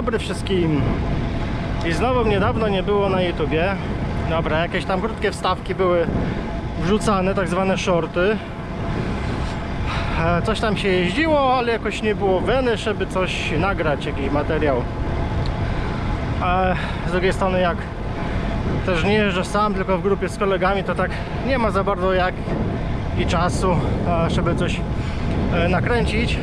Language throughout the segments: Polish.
dobry wszystkim. I znowu mnie dawno nie było na YouTubie. Dobra, jakieś tam krótkie wstawki były wrzucane, tak zwane shorty. E, Coś tam się jeździło, ale jakoś nie było weny, żeby coś nagrać, jakiś materiał. A z drugiej strony jak też nie jeżdżę sam, tylko w grupie z kolegami, to tak nie ma za bardzo jak i czasu, e, żeby coś e, nakręcić.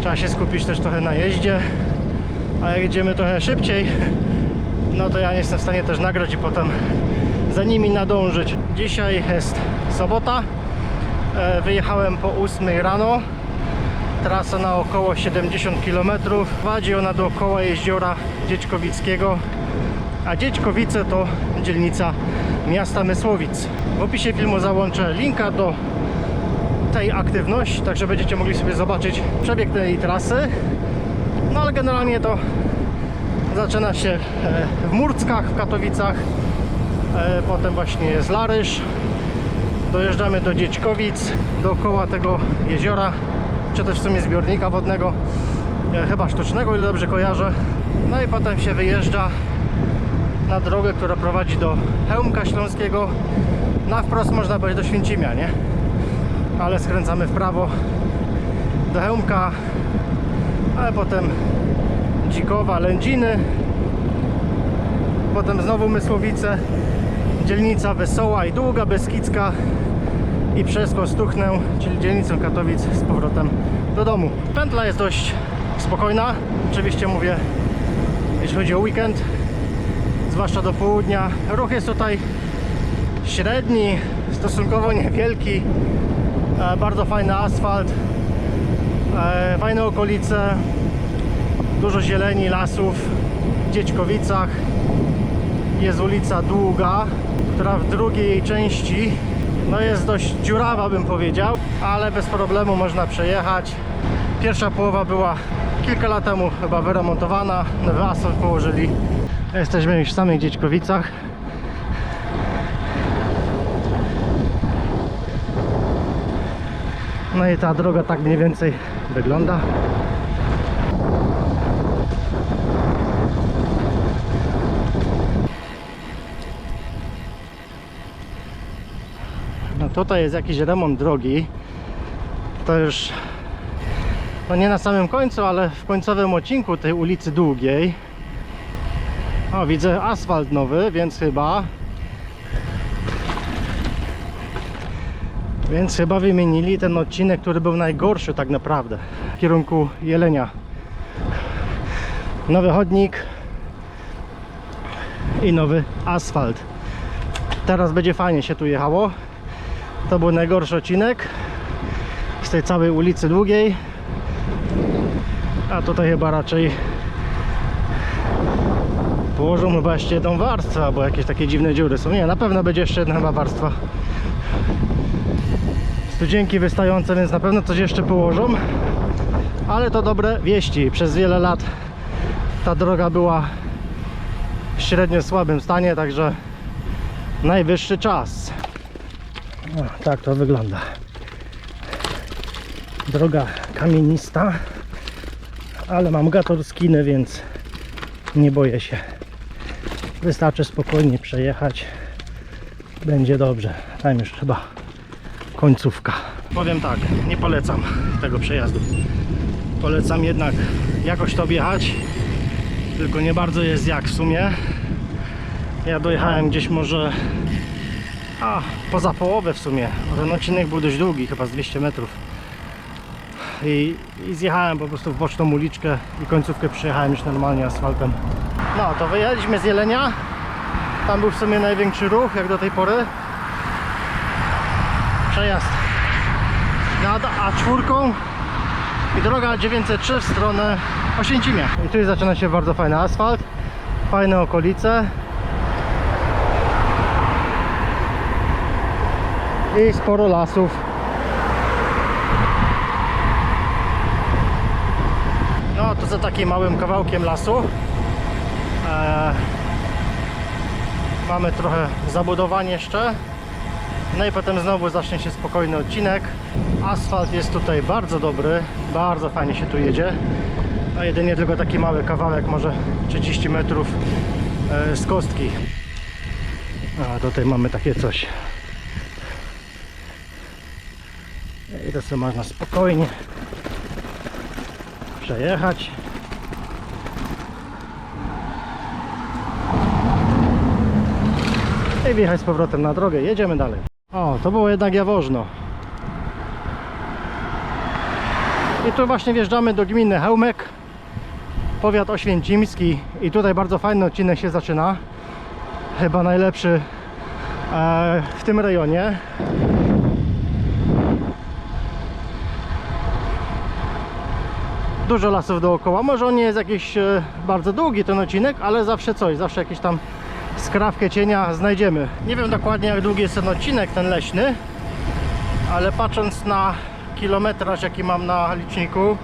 Trzeba się skupić też trochę na jeździe, a jak jedziemy trochę szybciej, no to ja nie jestem w stanie też nagrać i potem za nimi nadążyć. Dzisiaj jest sobota, E, wyjechałem po 8 rano, trasa na około 70 km, prowadzi ona dookoła jeziora Dzieczkowickiego, a Dzieczkowice to dzielnica miasta Mysłowic. W opisie filmu załączę linka do tej aktywności, także będziecie mogli sobie zobaczyć przebieg tej trasy. No ale generalnie to zaczyna się e, w Murckach w Katowicach, e, potem właśnie jest Larysz, dojeżdżamy do Dzieczkowic, dookoła tego jeziora, czy też w sumie zbiornika wodnego, e, chyba sztucznego, ile dobrze kojarzę. No i potem się wyjeżdża na drogę, która prowadzi do Chełmka Śląskiego. Na wprost można powiedzieć do Święcimia, nie? Ale skręcamy w prawo do Chełmka, ale potem Dzikowa, Lędziny, potem znowu Mysłowice, dzielnica Wesoła i Długa, Beskidzka. I przez Kostuchnę, czyli dzielnicę Katowic z powrotem do domu. Pętla jest dość spokojna, oczywiście mówię, jeśli chodzi o weekend, zwłaszcza do południa. Ruch jest tutaj średni, stosunkowo niewielki, e, bardzo fajny asfalt, fajne okolice, dużo zieleni, lasów. W Dziećkowicach jest ulica Długa, która w drugiej części no jest dość dziurawa bym powiedział, ale bez problemu można przejechać. Pierwsza połowa była kilka lat temu chyba wyremontowana, nowy asfalt położyli. Jesteśmy już w samych Dziećkowicach. No i ta droga tak mniej więcej wygląda. No tutaj jest jakiś remont drogi. To już no nie na samym końcu, ale w końcowym odcinku tej ulicy Długiej. O, widzę asfalt nowy, więc chyba Więc chyba wymienili ten odcinek, który był najgorszy tak naprawdę w kierunku Jelenia. Nowy chodnik i nowy asfalt. Teraz będzie fajnie się tu jechało. To był najgorszy odcinek z tej całej ulicy Długiej. A tutaj chyba raczej położą chyba jeszcze jedną warstwę, albo jakieś takie dziwne dziury są. Nie, na pewno będzie jeszcze jedna warstwa studzienki wystające, więc na pewno coś jeszcze położą. Ale to dobre wieści. Przez wiele lat ta droga była w średnio słabym stanie, także najwyższy czas. Tak to wygląda. Droga kamienista, ale mam gator skiny, więc nie boję się. Wystarczy spokojnie przejechać. Będzie dobrze. Tam już chyba końcówka. Powiem tak, nie polecam tego przejazdu. Polecam jednak jakoś to objechać, tylko nie bardzo jest jak w sumie. Ja dojechałem gdzieś może a, poza połowę w sumie. Ten odcinek był dość długi, chyba z 200 metrów. I, I zjechałem po prostu w boczną uliczkę i końcówkę przejechałem już normalnie asfaltem. No to wyjechaliśmy z Jelenia. Tam był w sumie największy ruch jak do tej pory przejazd nad A4 i droga 903 w stronę Oświęcimia. I tu zaczyna się bardzo fajny asfalt, fajne okolice i sporo lasów. No to za takim małym kawałkiem lasu e, mamy trochę zabudowań jeszcze no i potem znowu zacznie się spokojny odcinek. Asfalt jest tutaj bardzo dobry, bardzo fajnie się tu jedzie. a jedynie tylko taki mały kawałek, może 30 metrów e, z kostki. A tutaj mamy takie coś. I to sobie można spokojnie przejechać. I wjechać z powrotem na drogę. Jedziemy dalej. O, to było jednak Jaworzno. I tu właśnie wjeżdżamy do gminy Hełmek, powiat oświęcimski i tutaj bardzo fajny odcinek się zaczyna. Chyba najlepszy e, w tym rejonie. Dużo lasów dookoła. Może on nie jest jakiś e, bardzo długi ten odcinek, ale zawsze coś, zawsze jakieś tam skrawkę cienia znajdziemy. Nie wiem dokładnie jak długi jest ten odcinek, ten leśny, ale patrząc na kilometraż jaki mam na liczniku,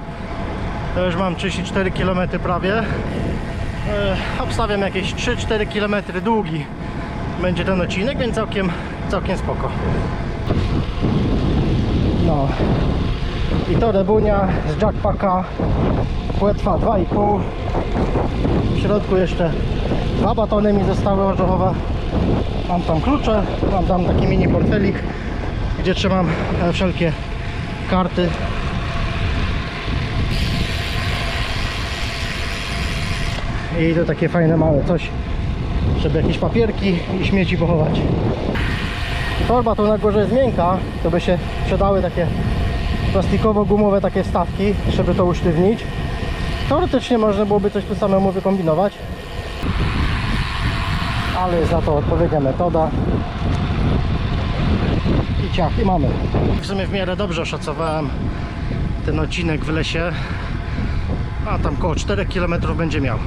to już mam 34 km prawie. E, obstawiam jakieś 3-4 km długi będzie ten odcinek, więc całkiem, całkiem spoko. No. I to Rebunia z Jackpacka płetwa 2,5 w środku jeszcze dwa batony mi zostały orzechowe. Mam tam klucze mam tam taki mini portfelik gdzie trzymam e, wszelkie karty. I to takie fajne małe coś żeby jakieś papierki i śmieci pochować. Torba tu na górze jest miękka to by się przydały takie plastikowo-gumowe takie wstawki żeby to usztywnić. Teoretycznie można byłoby coś tu samemu wykombinować ale jest na to odpowiednia metoda. I ciach i mamy. W sumie w miarę dobrze oszacowałem ten odcinek w lesie a tam koło 4 km będzie miał.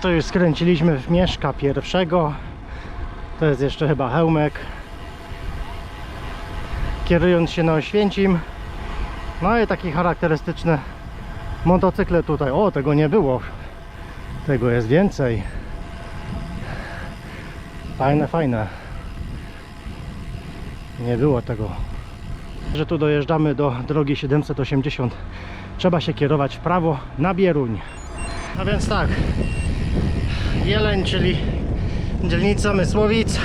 To już skręciliśmy w Mieszka pierwszego. To jest jeszcze chyba Hełmek. Kierując się na Oświęcim no i takie charakterystyczne motocykle tutaj. O tego nie było. Tego jest więcej. Fajne fajne. Nie było tego. Że tu dojeżdżamy do drogi 780 trzeba się kierować w prawo na Bieruń. A więc tak. Jeleń, czyli dzielnica Mysłowic.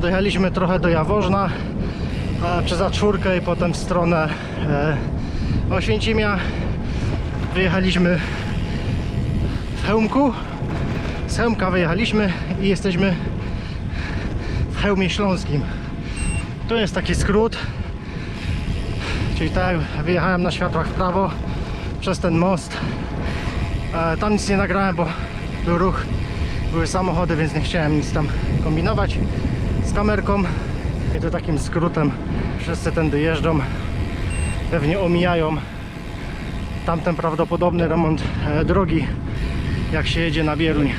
Dojechaliśmy trochę do Jaworzna a przez A4 i potem w stronę Oświęcimia. Wyjechaliśmy w Chełmku. Z Chełmka wyjechaliśmy i jesteśmy w Chełmie Śląskim. To jest taki skrót. Czyli tak wyjechałem na światłach w prawo przez ten most. E, tam nic nie nagrałem, bo był ruch, były samochody, więc nie chciałem nic tam kombinować z kamerką. I to takim skrótem wszyscy tędy jeżdżą, pewnie omijają tamten prawdopodobny remont e, drogi, jak się jedzie na Bieruń.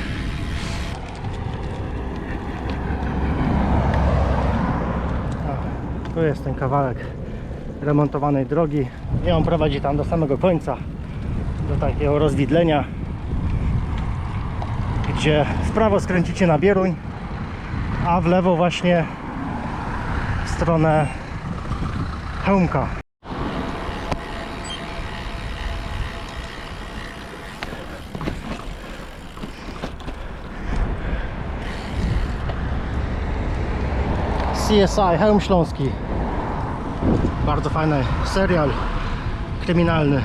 Tu jest ten kawałek remontowanej drogi i on prowadzi tam do samego końca, do takiego rozwidlenia gdzie w prawo skręcicie na Bieruń, a w lewo właśnie w stronę Chełmka. CSI Chełm Śląski. Bardzo fajny serial kryminalny.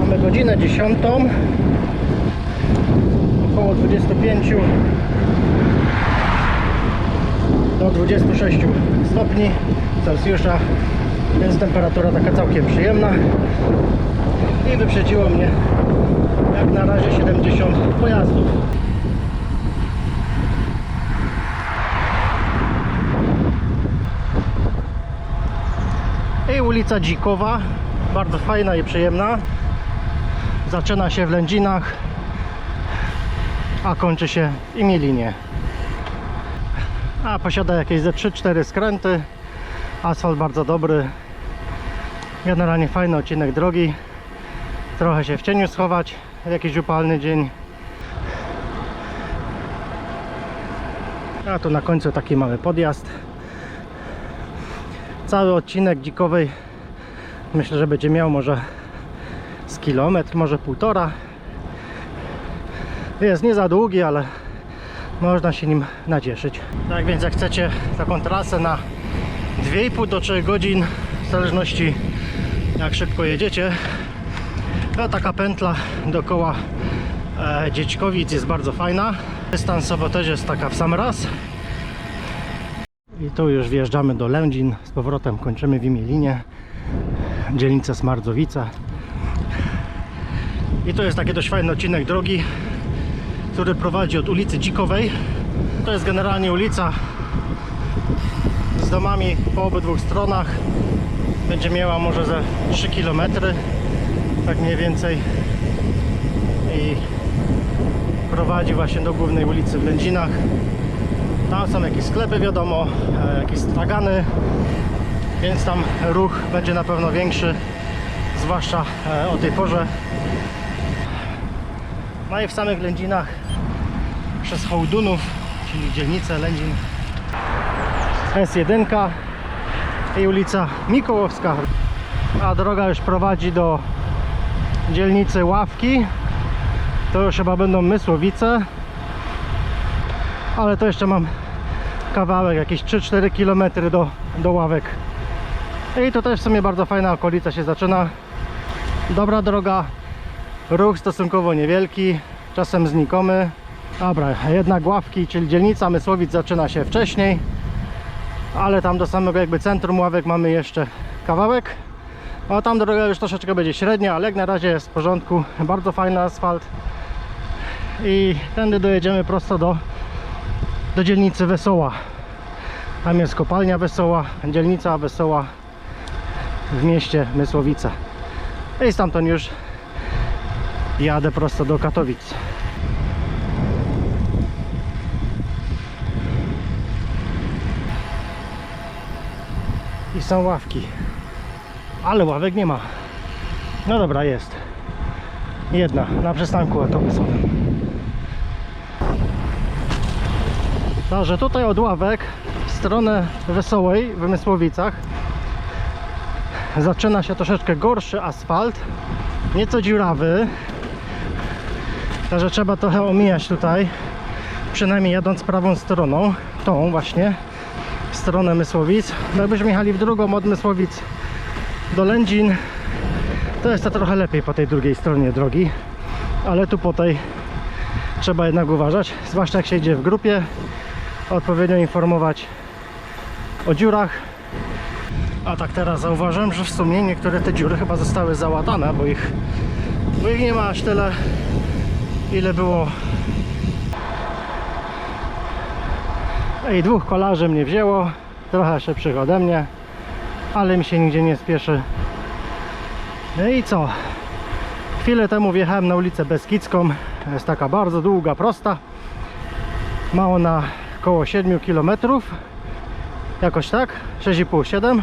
Mamy godzinę 10 około 25 do 26 stopni Celsjusza więc temperatura taka całkiem przyjemna i wyprzedziło mnie jak na razie 70 pojazdów ulica Dzikowa bardzo fajna i przyjemna zaczyna się w Lędzinach a kończy się w Imielinie. A posiada jakieś ze 3-4 skręty. Asfalt bardzo dobry. Generalnie fajny odcinek drogi. Trochę się w cieniu schować jakiś upalny dzień. A tu na końcu taki mały podjazd. Cały odcinek dzikowej myślę, że będzie miał może z kilometr, może półtora. Jest nie za długi, ale można się nim nacieszyć. Tak więc jak chcecie taką trasę na 2,5 do 3 godzin, w zależności jak szybko jedziecie, to taka pętla dookoła e, Dziećkowic jest bardzo fajna. Dystansowo też jest taka w sam raz. I tu już wjeżdżamy do Lędzin, z powrotem kończymy w Imielinie, dzielnicę Smardzowice. I to jest taki dość fajny odcinek drogi, który prowadzi od ulicy Dzikowej. To jest generalnie ulica z domami po obydwu stronach. Będzie miała może ze 3 km, tak mniej więcej. I prowadzi właśnie do głównej ulicy w Lędzinach. Tam są jakieś sklepy, wiadomo, e, jakieś stragany, więc tam ruch będzie na pewno większy, zwłaszcza e, o tej porze. No i w samych Lędzinach przez Hołdunów, czyli dzielnicę Lędzin S1 i ulica Mikołowska, a droga już prowadzi do dzielnicy Ławki. To już chyba będą Mysłowice, ale to jeszcze mam kawałek, jakieś 3-4 km do, do Ławek. I to też w sumie bardzo fajna okolica się zaczyna. Dobra droga, ruch stosunkowo niewielki, czasem znikomy. Dobra, jednak Ławki, czyli dzielnica Mysłowic zaczyna się wcześniej, ale tam do samego jakby centrum Ławek mamy jeszcze kawałek. A tam droga już troszeczkę będzie średnia, ale jak na razie jest w porządku. Bardzo fajny asfalt. I tędy dojedziemy prosto do, do dzielnicy Wesoła. Tam jest kopalnia Wesoła, dzielnica Wesoła w mieście Mysłowice. I stamtąd już jadę prosto do Katowic. I są ławki. Ale ławek nie ma. No dobra, jest. Jedna na przystanku autobusowym. Także tutaj od ławek w stronę Wesołej w Mysłowicach zaczyna się troszeczkę gorszy asfalt. Nieco dziurawy. Także trzeba trochę omijać tutaj. Przynajmniej jadąc prawą stroną. Tą właśnie. W stronę Mysłowic. No Jakbyśmy jechali w drugą od Mysłowic do Lędzin to jest to trochę lepiej po tej drugiej stronie drogi ale tu po tej trzeba jednak uważać zwłaszcza jak się idzie w grupie odpowiednio informować o dziurach a tak teraz zauważyłem, że w sumie niektóre te dziury chyba zostały załatane bo ich, bo ich nie ma aż tyle ile było i dwóch kolarzy mnie wzięło trochę szybszych ode mnie ale mi się nigdzie nie spieszy. No i co? Chwilę temu wjechałem na ulicę Beskidzką. Jest taka bardzo długa, prosta. Ma ona około 7 km. Jakoś tak, 6,5-7.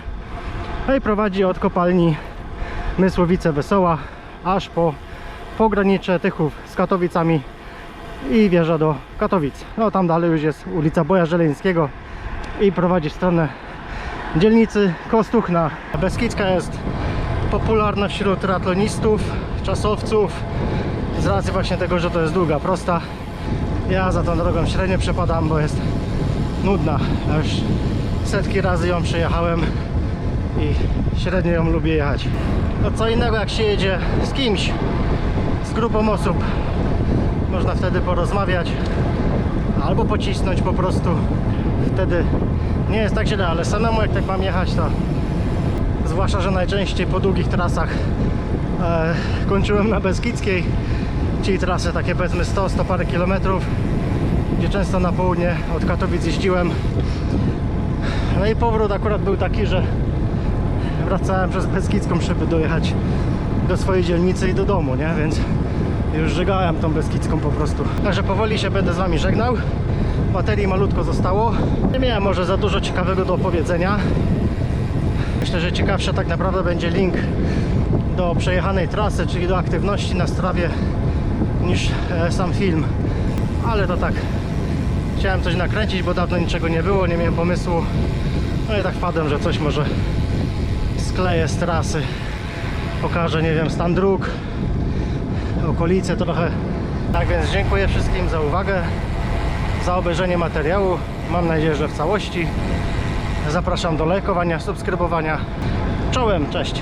No i prowadzi od kopalni Mysłowice Wesoła aż po pogranicze Tychów z Katowicami i wjeżdża do Katowic. No tam dalej już jest ulica Boja Żeleńskiego i prowadzi w stronę dzielnicy Kostuchna. Beskidzka jest popularna wśród triatlonistów, czasowców z racji właśnie tego, że to jest długa, prosta. Ja za tą drogą średnio przepadam, bo jest nudna. Ja już setki razy ją przejechałem i średnio ją lubię jechać. To co innego jak się jedzie z kimś, z grupą osób. Można wtedy porozmawiać albo pocisnąć po prostu. Wtedy nie jest tak źle, ale samemu jak tak mam jechać, to zwłaszcza, że najczęściej po długich trasach e, kończyłem na Beskidzkiej, czyli trasy takie powiedzmy 100, 100 parę kilometrów, gdzie często na południe od Katowic jeździłem. No i powrót akurat był taki, że wracałem przez Beskidzką, żeby dojechać do swojej dzielnicy i do domu, nie? Więc już żegałem tą Beskidzką po prostu. Także powoli się będę z Wami żegnał. Baterii malutko zostało. Nie miałem może za dużo ciekawego do opowiedzenia. Myślę, że ciekawszy tak naprawdę będzie link do przejechanej trasy, czyli do aktywności na strawie niż e, sam film. Ale to tak. Chciałem coś nakręcić, bo dawno niczego nie było, nie miałem pomysłu. No i tak wpadłem, że coś może skleję z trasy. Pokażę, nie wiem, stan dróg, okolice trochę. Tak więc dziękuję wszystkim za uwagę, za obejrzenie materiału. Mam nadzieję, że w całości. Zapraszam do lajkowania, subskrybowania. Czołem, cześć!